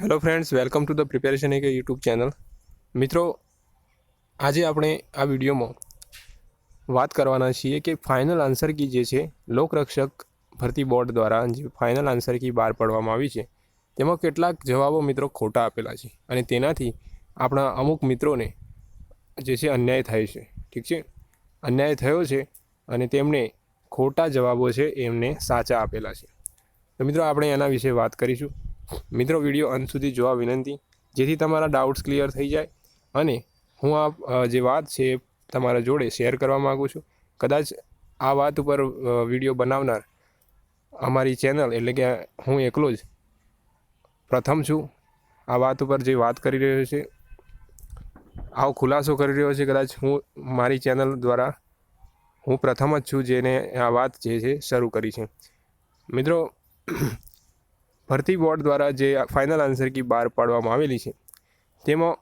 Hello friends, welcome to the preparation એક YouTube channel. મિત્રો, આજે આપણે આ વિડીયોમાં વાત કરવાના છીએ કે ફાઇનલ આન્સર કી જે છે, લોકરક્ષક ભરતી બોર્ડ દ્વારા જે ફાઇનલ આન્સર કી બહાર પાડવામાં આવી છે, તેમાં કેટલાક જવાબો મિત્રો ખોટા આપેલા છે અને તેનાથી આપણા અમુક મિત્રોને જે છે અન્યાય થાય છે. ઠીક છે? અન્યાય થયો છે અને તેમને ખોટા જવાબો છે એમને સાચા આપેલા છે. તો મિત્રો, આપણે એના વિશે વાત કરીશું. મિત્રો, વીડિયો અંત સુધી જોવા વિનંતી. જેથી તમારા ડાઉટ્સ ક્લિયર થઈ જાય અને હું આ જે વાત છે તમારા જોડે શેર કરવા માગું છું. કદાચ આ વાત ઉપર વીડિયો બનાવનાર અમારી ચેનલ એટલે કે હું એકલો જ પ્રથમ છું, આ વાત ઉપર જે વાત કરી રહ્યો છે, આવો ખુલાસો કરી રહ્યો છે, કદાચ હું મારી ચેનલ દ્વારા હું પ્રથમ જ છું જેને આ વાત જે છે શરૂ કરી છે. મિત્રો ભરતી બોર્ડ દ્વારા જે ફાઇનલ આન્સર કી બહાર પાડવામાં આવેલી છે, તેમાં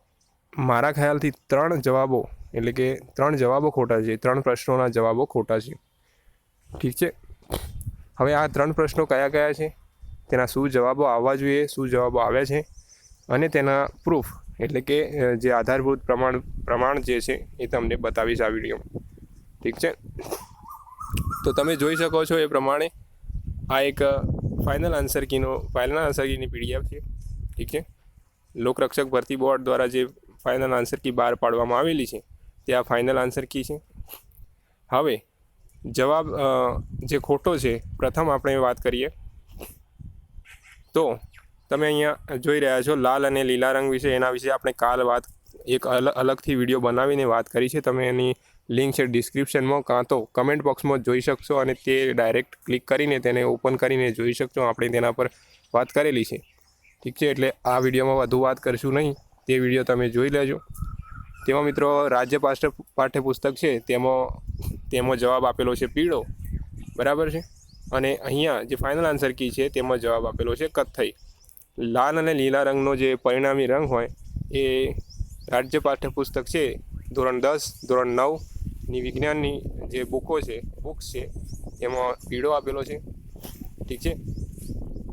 મારા ખ્યાલથી ત્રણ જવાબો, એટલે કે ત્રણ જવાબો ખોટા છે, ત્રણ પ્રશ્નોના જવાબો ખોટા છે. ઠીક છે? હવે આ ત્રણ પ્રશ્નો કયા કયા છે? તેના શું જવાબો આવવા જોઈએ, શું જવાબો આવ્યા છે? અને તેના પ્રૂફ એટલે કે જે આધારભૂત પ્રમાણ પ્રમાણ જે છે, એ તમને બતાવીશ આ રહ્યો ઠીક છે? તો તમે જોઈ શકો છો એ પ્રમાણે આ એક ફાઇનલ આન્સર કીનો ફાઇનલ આન્સર કીની પીડીએફ છે. ઠીક છે? લોકરક્ષક ભરતી બોર્ડ દ્વારા જે ફાઇનલ આન્સર કી બહાર પાડવામાં આવેલી છે, તે આ ફાઇનલ આન્સર કી છે. હવે, જવાબ જે ખોટો છે, પ્રથમ આપણે વાત કરીએ. તો, તમે અહીંયા જોઈ રહ્યા છો, લાલ અને લીલા રંગ વિશે, એના વિશે આપણે કાલ વાત, એક અલગ અલગથી વીડિયો બનાવીને વાત કરી છે. તમે એની લિંક છે ડિસ્ક્રિપ્શનમાં કાં તો કમેન્ટ બોક્સમાં જોઈ શકશો અને તે ડાયરેક્ટ ક્લિક કરીને તેને ઓપન કરીને જોઈ શકશો. આપણે તેના પર વાત કરેલી છે. ઠીક છે? એટલે આ વિડીયોમાં વધુ વાત કરીશું નહીં. તે વીડિયો તમે જોઈ લેજો. તેમાં મિત્રો રાજ્ય પાઠ્ય પાઠ્યપુસ્તક છે. તેમાં તેમાં જવાબ આપેલો છે પીળો. બરાબર છે? અને અહીંયા જે ફાઇનલ આન્સર કી છે, તેમાં જવાબ આપેલો છે કથ્થઈ. લાલ અને લીલા રંગનો જે પરિણામી રંગ હોય, એ રાજ્ય પાઠ્યપુસ્તક છે. ધોરણ દસ, ધોરણ નવની વિજ્ઞાનની જે બુકો છે બુક્સ છે, એમાં પીળો આપેલો છે. ઠીક છે?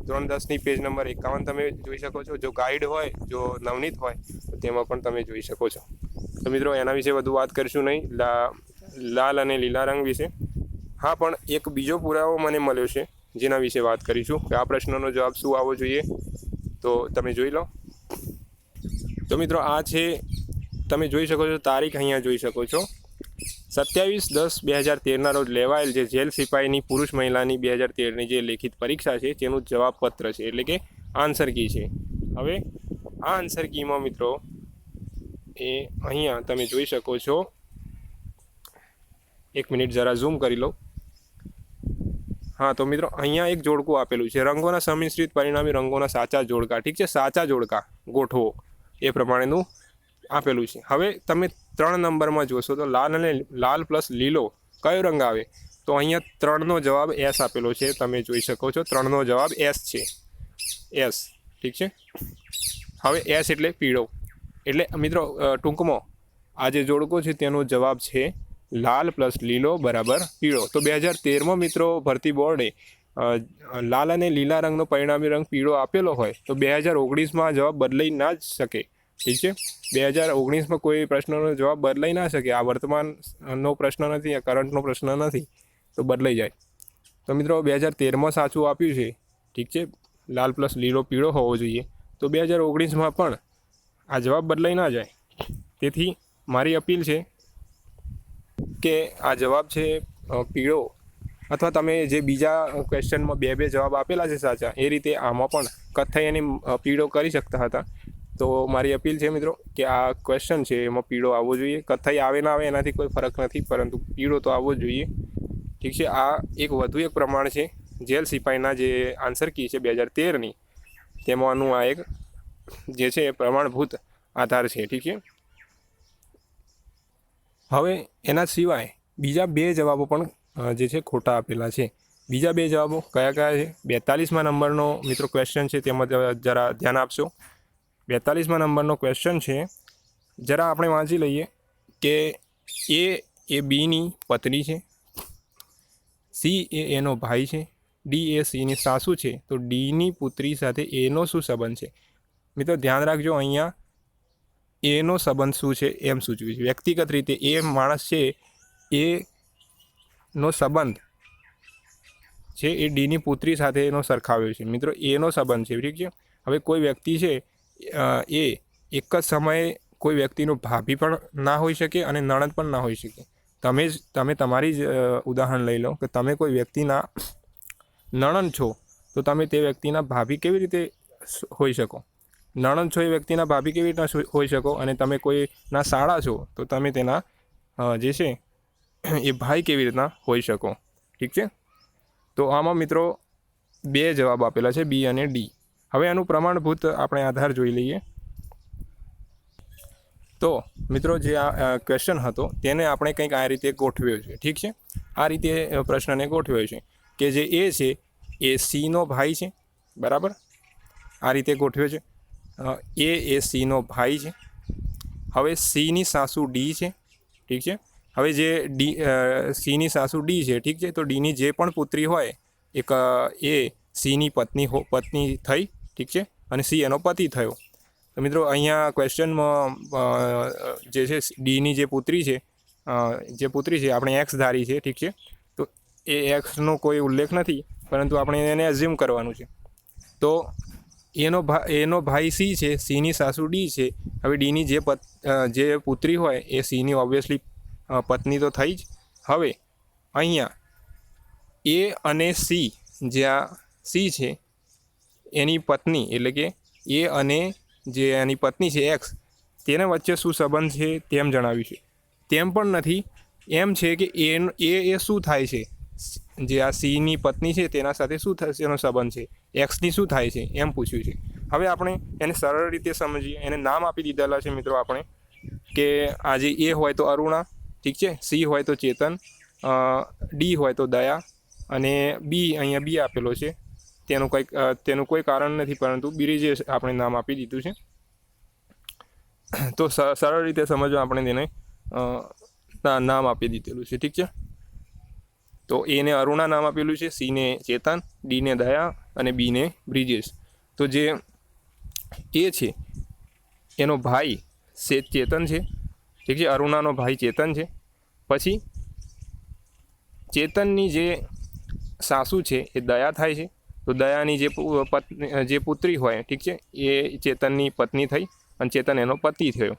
ધોરણ દસની પેજ નંબર એકાવન તમે જોઈ શકો છો. જો ગાઈડ હોય, જો નવનીત હોય, તો તેમાં પણ તમે જોઈ શકો છો. તો મિત્રો, એના વિશે વધુ વાત કરીશું નહીં. લા, લાલ અને લીલા રંગ વિશે. હા, પણ એક બીજો પુરાવો મને મળ્યો છે, જેના વિશે વાત કરીશું. કે આ પ્રશ્નનો જવાબ શું આવવો જોઈએ? તો તમે જોઈ લો. તો મિત્રો, આ છે, તમે જોઈ શકો છો, તારીખ અહીંયા જોઈ શકો છો. સત્યાવીસ દસ બે હજાર તેરના રોજ લેવાયેલ જે જેલ સિપાહીની પુરુષ મહિલાની બે હજાર તેરની જે લેખિત પરીક્ષા છે, તેનું જવાબપત્ર છે, એટલે કે આન્સર કી છે. હવે આ આન્સર કીમાં મિત્રો, એ અહીંયા તમે જોઈ શકો છો. એક મિનિટ જરા ઝૂમ કરી લો. હા, તો મિત્રો, અહીંયા એક જોડકું આપેલું છે. રંગોના સમિશ્રિત પરિણામી રંગોના સાચા જોડકા. ઠીક છે? સાચા જોડકા ગોઠવો. એ પ્રમાણેનું આપેલું છે. હવે તમે ત્રણ નંબરમાં જોશો તો લાલ અને લાલ પ્લસ લીલો કયો રંગ આવે? તો અહીંયા ત્રણનો જવાબ એસ આપેલો છે, તમે જોઈ શકો છો. ત્રણનો જવાબ એસ છે. એસ ઠીક છે? હવે એસ એટલે પીળો. એટલે મિત્રો ટૂંકમાં આ જે જોડકો છે તેનો જવાબ છે લાલ પ્લસ લીલો બરાબર પીળો. તો બે હજાર તેરમાં મિત્રો ભરતી બોર્ડે લાલ અને લીલા રંગનો પરિણામી રંગ પીળો આપેલો હોય તો બે હજાર ઓગણીસમાં જવાબ બદલાઈ ના જ શકે. ઠીક છે? બે હજાર ઓગણીસમાં કોઈ પ્રશ્નનો જવાબ બદલાઈ ના શકે. આ વર્તમાનનો પ્રશ્ન નથી, આ કરંટનો પ્રશ્ન નથી, તો બદલાઈ જાય. તો મિત્રો, બે હજાર તેરમાં સાચું આપ્યું છે. ઠીક છે? લાલ પ્લસ લીલો પીળો હોવો જોઈએ. તો બે હજાર ઓગણીસમાં પણ આ જવાબ બદલાઈ ના જાય. તેથી મારી અપીલ છે કે આ જવાબ છે પીળો. અથવા તમે જે બીજા ક્વેશ્ચનમાં બે બે જવાબ આપેલા છે સાચા, એ રીતે આમાં પણ કથ્થઈ અને પીળો કરી શકતા હતા. તો મારી અપીલ છે મિત્રો કે આ ક્વેશ્ચન છે એમાં પીળો આવવો જોઈએ. કથાઈ આવે ના આવે એનાથી કોઈ ફરક નથી, પરંતુ પીળો તો આવવો જોઈએ. ઠીક છે, આ એક વધુ એક પ્રમાણ છે. જેલ સિપાહીના જે આન્સર કી છે બે હજાર તેરની, તેમાંનું આ એક જે છે એ પ્રમાણભૂત આધાર છે. ઠીક છે? હવે એના સિવાય બીજા બે જવાબો પણ જે છે ખોટા આપેલા છે. બીજા બે જવાબો કયા કયા છે? બેતાલીસમાં નંબરનો મિત્રો ક્વેશ્ચન છે, તેમાં જરા ધ્યાન આપશો. બેતાલીસમાં નંબરનો ક્વેશ્ચન છે. જરા આપણે વાંચી લઈએ કે એ એ બીની પત્ની છે. સી એ એનો ભાઈ છે. ડી એ સીની સાસુ છે. તો ડીની પુત્રી સાથે એનો શું સંબંધ છે? મિત્રો ધ્યાન રાખજો અહીંયા એનો સંબંધ શું છે એમ સૂચવ્યું છે. વ્યક્તિગત રીતે એ માણસ છે એ નો સંબંધ છે એ ડીની પુત્રી સાથે એનો સરખાવ્યો છે. મિત્રો એનો સંબંધ છે. ઠીક છે? હવે કોઈ વ્યક્તિ છે એ એક જ સમયે કોઈ વ્યક્તિનો ભાભી પણ ના હોઈ શકે અને નણંદ પણ ના હોઈ શકે. તમે જ, તમે તમારી જ ઉદાહરણ લઈ લો કે તમે કોઈ વ્યક્તિના નણંદ છો, તો તમે તે વ્યક્તિના ભાભી કેવી રીતે હોઈ શકો? નણંદ છો એ વ્યક્તિના ભાભી કેવી રીતના હોઈ શકો? અને તમે કોઈના શાળા છો, તો તમે તેના જે છે, એ ભાઈ કેવી રીતના હોઈ શકો? ઠીક છે? તો આમાં મિત્રો બે જવાબ આપેલા છે, બી અને ડી. હવે આનું પ્રમાણભૂત આપણે આધાર જોઈ લઈએ. તો મિત્રો જે આ ક્વેશ્ચન હતો, તેને આપણે કંઈક આ રીતે ગોઠવ્યો છે. ઠીક છે? આ રીતે પ્રશ્નને ગોઠવ્યો છે કે જે એ છે, એ સીનો ભાઈ છે. બરાબર? આ રીતે ગોઠવ્યો છે. એ એ સીનો ભાઈ છે. હવે સીની સાસુ ડી છે. ઠીક છે? હવે જે ડી સીની સાસુ ડી છે, ઠીક છે? તો ડીની જે પણ પુત્રી હોય, એક એ સીની પત્ની હો, પત્ની થઈ ઠીક છે? અને સી એનો પતિ થયો. તો મિત્રો, અહીંયા ક્વેશ્ચનમાં જે છે, ડીની જે પુત્રી છે જે પુત્રી છે, આપણે એક્સ ધારી છે, ઠીક છે? તો એ એક્સનો કોઈ ઉલ્લેખ નથી, પરંતુ આપણે એને એઝ્યુમ કરવાનું છે. તો એનો ભા, એનો ભાઈ સી છે, સીની સાસુ ડી છે. હવે ડીની જે પત જે પુત્રી હોય, એ સીની ઓબ્વિયસલી પત્ની તો થઈ જ. હવે અહીંયા એ અને સી, જ્યાં સી છે એની પત્ની, એટલે કે એ અને જે એની પત્ની છે એક્સ, તેના વચ્ચે શું સંબંધ છે તેમ જણાવ્યું છે. તેમ પણ નથી. એમ છે કે એ એ એ શું થાય છે? જે આ સીની પત્ની છે તેના સાથે શું થશે? એનો સંબંધ છે. એક્સની શું થાય છે? એમ પૂછ્યું છે. હવે આપણે એને સરળ રીતે સમજીએ. એને નામ આપી દીધેલા છે મિત્રો આપણે કે આજે એ હોય તો અરુણા, ઠીક છે? સી હોય તો ચેતન ડી હોય તો દયા અને બી અહીંયા બી આપેલો છે. તેનું કંઈક તેનું કોઈ કારણ નથી, પરંતુ બિરીજે આપણે નામ આપી દીધું છે. તો સરળ રીતે સમજવા આપણે તેને નામ આપી દીધેલું છે. ઠીક છે? તો એને અરુણા નામ આપેલું છે સીને ચેતન ડીને દયા અને બીને બ્રિજેશ. તો જે, એ છે, એનો ભાઈ સે, ચેતન છે. ઠીક છે? અરુણાનો ભાઈ ચેતન છે. પછી, ચેતનની જે સાસુ છે, એ દયા થાય છે. તો દયાની જે પત્ની જે પુત્રી હોય, ઠીક છે, એ ચેતનની પત્ની થઈ અને ચેતન એનો પતિ થયો.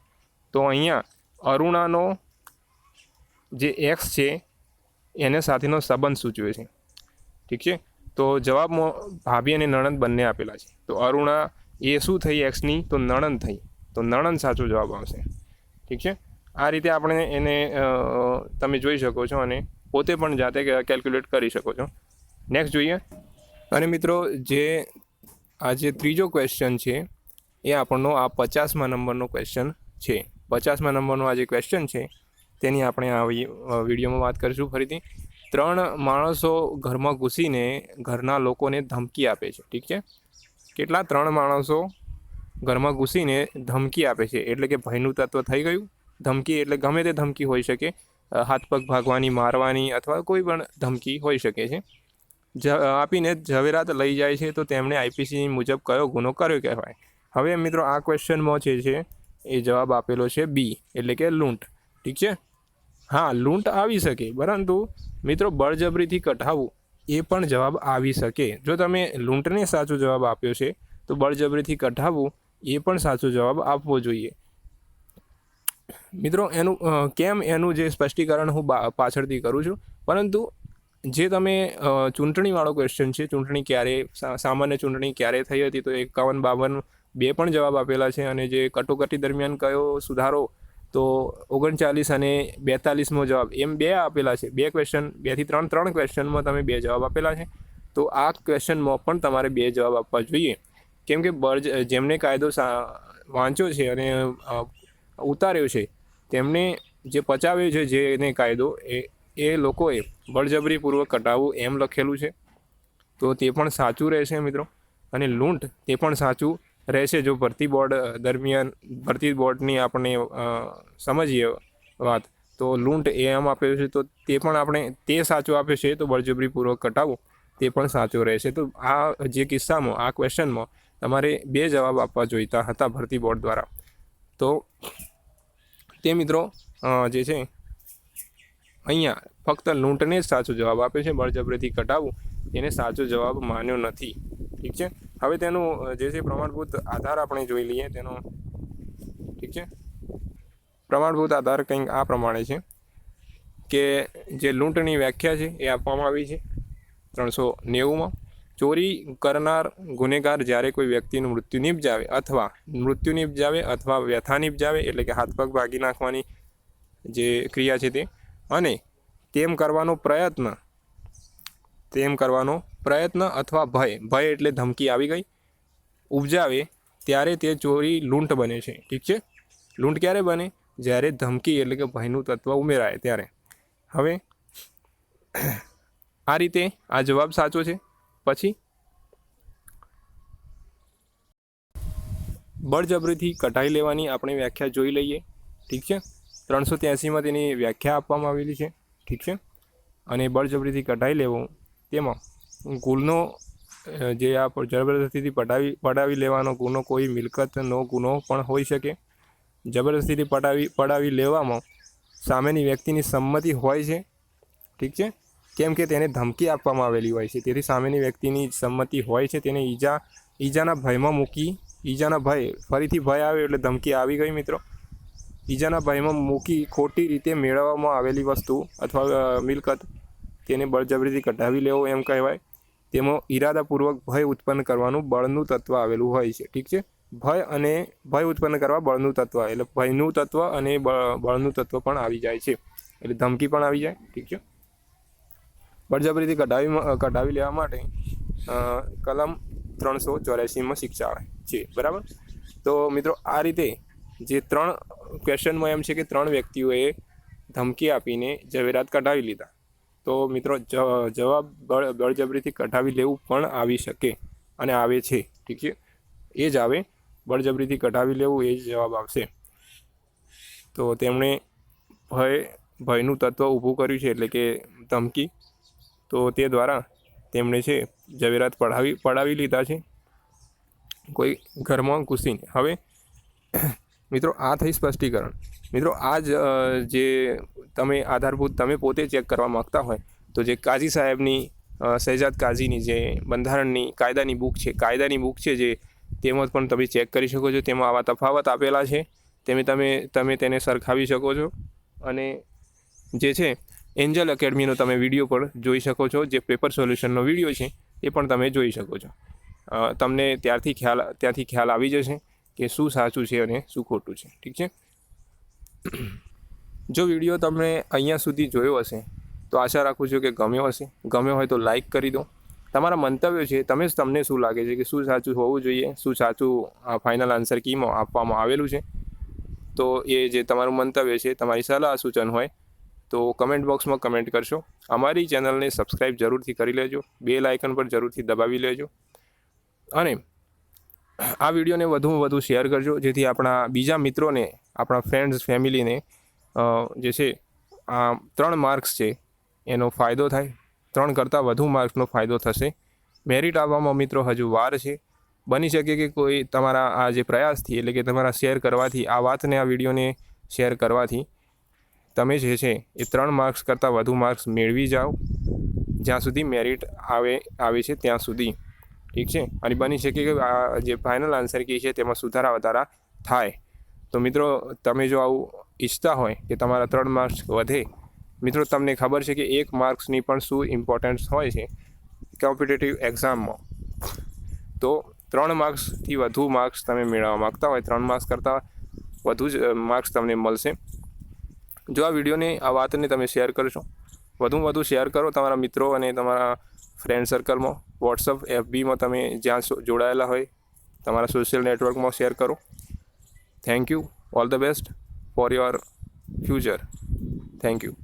તો અહીંયા અરુણાનો જે એક્સ છે, એને સાથેનો સંબંધ સૂચવે છે. ઠીક છે? તો જવાબમાં ભાભી અને નણંદ બંને આપેલા છે. તો અરુણા એ શું થઈ એક્સની તો નણંદ થઈ. તો નણંદ સાચો જવાબ આવશે. ઠીક છે? આ રીતે આપણે એને તમે જોઈ શકો છો અને પોતે પણ જાતે કેલ્ક્યુલેટ કરી શકો છો. નેક્સ્ટ જોઈએ. અને મિત્રો, જે આ જે ત્રીજો ક્વેશ્ચન છે, એ આપણનો આ પચાસમા નંબરનો ક્વેશ્ચન છે. પચાસમા નંબરનો આ જે ક્વેશ્ચન છે, તેની આપણે આ વિડીયોમાં વાત કરીશું ફરીથી. ત્રણ માણસો ઘરમાં ઘૂસીને ઘરના લોકોને ધમકી આપે છે, ઠીક છે? કેટલા ત્રણ માણસો ઘરમાં ઘૂસીને ધમકી આપે છે? એટલે કે ભયનું તત્વ થઈ ગયું. ધમકી એટલે ગમે તે ધમકી હોઈ શકે. હાથ પગ ભાગવાની, મારવાની અથવા કોઈ પણ ધમકી હોઈ શકે છે. આપીને ઝવેરાત લઈ જાય છે, તો તેમણે આઈપીસી મુજબ કયો ગુનો કર્યો કહેવાય? હવે મિત્રો આ ક્વેશ્ચનમાં જે છે, એ જવાબ આપેલો છે બી, એટલે કે લૂંટ. ઠીક છે? હા, લૂંટ આવી શકે, પરંતુ મિત્રો બળજબરીથી કઢાવવું, એ પણ જવાબ આવી શકે. જો તમે લૂંટને સાચો જવાબ આપ્યો છે, તો બળજબરીથી કઢાવવું, એ પણ સાચો જવાબ આપવો જોઈએ. મિત્રો એનું કેમ એનું જે સ્પષ્ટીકરણ હું પાછળથી કરું છું? પરંતુ જે તમે ચૂંટણીવાળો ક્વેશ્ચન છે, ચૂંટણી ક્યારે સામાન્ય ચૂંટણી ક્યારે થઈ હતી, તો એકાવન બાવન બે પણ જવાબ આપેલા છે અને જે કટોકટી દરમિયાન કયો સુધારો, તો ઓગણચાલીસ અને બેતાલીસમો જવાબ, એમ બે આપેલા છે. બે ક્વેશ્ચન બેથી ત્રણ ત્રણ ક્વેશ્ચનમાં તમે બે જવાબ આપેલા છે. તો આ ક્વેશ્ચનમાં પણ તમારે બે જવાબ આપવા જોઈએ. કેમ કે બર્જ, જેમને કાયદો વાંચ્યો છે અને ઉતાર્યો છે, તેમને જે પચાવ્યો છે જેને કાયદો, એ એ લોકોએ બળજબરીપૂર્વક કટાવવું એમ લખેલું છે. તો તે પણ સાચું રહેશે મિત્રો? અને લૂંટ તે પણ સાચું રહેશે જો ભરતી બોર્ડ દરમિયાન ભરતી બોર્ડની આપણે સમજીએ વાત. તો લૂંટ એ એમ આપ્યું છે, તો તે પણ આપણે તે સાચું આપ્યું છે, તો બળજબરીપૂર્વક કટાવવું તે પણ સાચું રહેશે. તો આ જે કિસ્સામાં, આ ક્વેશ્ચનમાં તમારે બે જવાબ આપવા જોઈતા હતા ભરતી બોર્ડ દ્વારા. તો તે મિત્રો જે છે અહીંયા ફક્ત લૂંટને જ સાચો જવાબ આપ્યો છે, બળજબરીથી કટાવવું એને સાચો જવાબ માન્યો નથી. ઠીક છે? હવે તેનું જે છે પ્રમાણભૂત આધાર આપણે જોઈ લઈએ, તેનો ઠીક છે? પ્રમાણભૂત આધાર કંઈક આ પ્રમાણે છે કે જે લૂંટની વ્યાખ્યા છે એ આપવામાં આવી છે ત્રણસો નેવુંમાં. ચોરી કરનાર ગુનેગાર જ્યારે કોઈ વ્યક્તિનું મૃત્યુ નિપજાવે અથવા મૃત્યુ નિપજાવે અથવા વ્યથા નિપજાવે એટલે કે હાથ પગ ભાગી નાખવાની જે ક્રિયા છે તે અને તેમ કરવાનો પ્રયત્ન, તેમ કરવાનો પ્રયત્ન અથવા ભય ભય એટલે ધમકી આવી ગઈ. ઉપજાવે ત્યારે તે ચોરી લૂંટ બને છે. ઠીક છે? લૂંટ ક્યારે બને? જ્યારે ધમકી એટલે કે ભયનું તત્વ ઉમેરાય ત્યારે. હવે આ રીતે આ જવાબ સાચો છે. પછી બળજબરીથી કઢાઈ લેવાની આપણે વ્યાખ્યા જોઈ લઈએ. ઠીક છે? ત્રણસો ત્યાસીમાં તેની વ્યાખ્યા આપવામાં આવેલી છે. ઠીક છે? અને બળજબરીથી કઢાવી લેવો. તેમાં ગુનો જે આ જબરદસ્તીથી પટાવી, પડાવી લેવાનો ગુનો કોઈ મિલકતનો ગુનો પણ હોઈ શકે. જબરદસ્તીથી પડાવી પડાવી લેવામાં સામેની વ્યક્તિની સંમતિ હોય છે. ઠીક છે? કેમ કે તેને ધમકી આપવામાં આવેલી હોય છે. તેથી સામેની વ્યક્તિની સંમતિ હોય છે. તેને ઈજા, ઈજાના ભયમાં મૂકી, ઈજાના ભય, ફરીથી ભય આવે એટલે ધમકી આવી ગઈ મિત્રો. ઈજાના ભયમાં મૂકી ખોટી રીતે મેળવવામાં આવેલી વસ્તુ અથવા મિલકત તેને બળજબરીથી કઢાવી લેવો એમ કહેવાય. તેમાં ઈરાદાપૂર્વક ભય ઉત્પન્ન કરવાનું બળનું તત્વ આવેલું હોય છે. ઠીક છે? ભય અને, ભય ઉત્પન્ન કરવા બળનું તત્વ, એટલે ભયનું તત્વ અને બળનું તત્વ પણ આવી જાય છે. એટલે ધમકી પણ આવી જાય. ઠીક છે? બળજબરીથી કઢાવી કઢાવી લેવા માટે કલમ ત્રણસો ચોર્યાસીમાં શિક્ષા છે. બરાબર? તો મિત્રો, આ રીતે જે ત્રણ ક્વેશ્ચનમાં એમ છે કે ત્રણ વ્યક્તિઓએ ધમકી આપીને ઝવેરાત કઢાવી લીધા. તો મિત્રો જવાબ બળજબરીથી કઢાવી લેવું પણ આવી શકે અને આવે છે, ઠીક છે? એ જ આવે. બળજબરીથી કઢાવી લેવું, એ જ જવાબ આવશે. તો તેમણે ભય, ભયનું તત્વ ઊભું કર્યું છે એટલે કે ધમકી. તો તે દ્વારા તેમણે છે, ઝવેરાત પડાવી પડાવી લીધા છે. કોઈ ઘરમાં ઘૂસીને. હવે મિત્રો, આ થઈ સ્પષ્ટીકરણ. મિત્રો આ જ જે તમે આધારભૂત તમે પોતે ચેક કરવા માગતા હોય, તો જે કાઝી સાહેબની સહેજાદ કાઝીની જે બંધારણની કાયદાની બુક છે, કાયદાની બુક છે જે, તેમાં પણ તમે ચેક કરી શકો છો. તેમાં આવા તફાવત આપેલા છે. તેમે તમે તમે તેને સરખાવી શકો છો. અને જે છે, એન્જલ એકેડમીનો તમે વીડિયો પણ જોઈ શકો છો. જે પેપર સોલ્યુશનનો વીડિયો છે, એ પણ તમે જોઈ શકો છો. તમને ત્યારથી ખ્યાલ, ત્યાંથી ખ્યાલ આવી જશે. કે શું સાચું છે અને શું ખોટું છે. ઠીક છે? જો વીડિયો તમને અહીંયા સુધી જોયો હશે, તો આશા રાખું છું કે ગમ્યો હશે. ગમ્યો હોય તો લાઇક કરી દો. તમારા મંતવ્યો છે, તમે જ તમને શું લાગે છે કે શું સાચું હોવું જોઈએ, શું સાચું ફાઇનલ આન્સર કીમાં આપવામાં આવેલું છે. તો એ જે તમારું મંતવ્ય છે, તમારી સલાહ સૂચન હોય, તો કમેન્ટ બોક્સમાં કમેન્ટ કરશો. અમારી ચેનલને સબસ્ક્રાઈબ જરૂરથી કરી લેજો. બે લાઇકન પર જરૂરથી દબાવી લેજો. અને આ વિડીયોને વધુમાં વધુ શેર કરજો, જેથી આપણા બીજા મિત્રોને, આપણા ફ્રેન્ડ્સ ફેમિલીને જે છે, આ ત્રણ માર્ક્સ છે, એનો ફાયદો થાય. ત્રણ કરતાં વધુ માર્ક્સનો ફાયદો થશે. મેરિટ આવવામાં મિત્રો હજુ વાર છે. બની શકે કે કોઈ તમારા આ જે પ્રયાસથી, એટલે કે તમારા શેર કરવાથી, આ વાતને, આ વિડીયોને શેર કરવાથી, તમે જે છે, એ ત્રણ માર્ક્સ કરતાં વધુ માર્ક્સ મેળવી જાઓ. જ્યાં સુધી મેરિટ આવે આવે છે, ત્યાં સુધી. ઠીક છે? અને બની શકે કે આ જે ફાઇનલ આન્સર કી છે તેમાં સુધારા વધારા થાય. તો મિત્રો, તમે જો આવું ઈચ્છતા હોય કે તમારા ત્રણ માર્ક્સ વધે, મિત્રો, તમને ખબર છે કે એક માર્ક્સની પણ શું ઇમ્પોર્ટન્સ હોય છે કોમ્પિટેટિવ એક્ઝામમાં તો ત્રણ માર્ક્સથી વધુ માર્ક્સ તમે મેળવવા માગતા હોય, ત્રણ માર્ક્સ કરતાં વધુ જ માર્ક્સ તમને મળશે. જો આ વિડીયોને, આ વાતને તમે શેર કરશો વધુ વધુ શેર કરો તમારા મિત્રો અને તમારા ફ્રેન્ડ સર્કલમાં વોટ્સઅપ એફબીમાં તમે જ્યાં જોડાયેલા હોય, તમારા સોશિયલ નેટવર્કમાં શેર કરો. Thank you all the best for your future thank you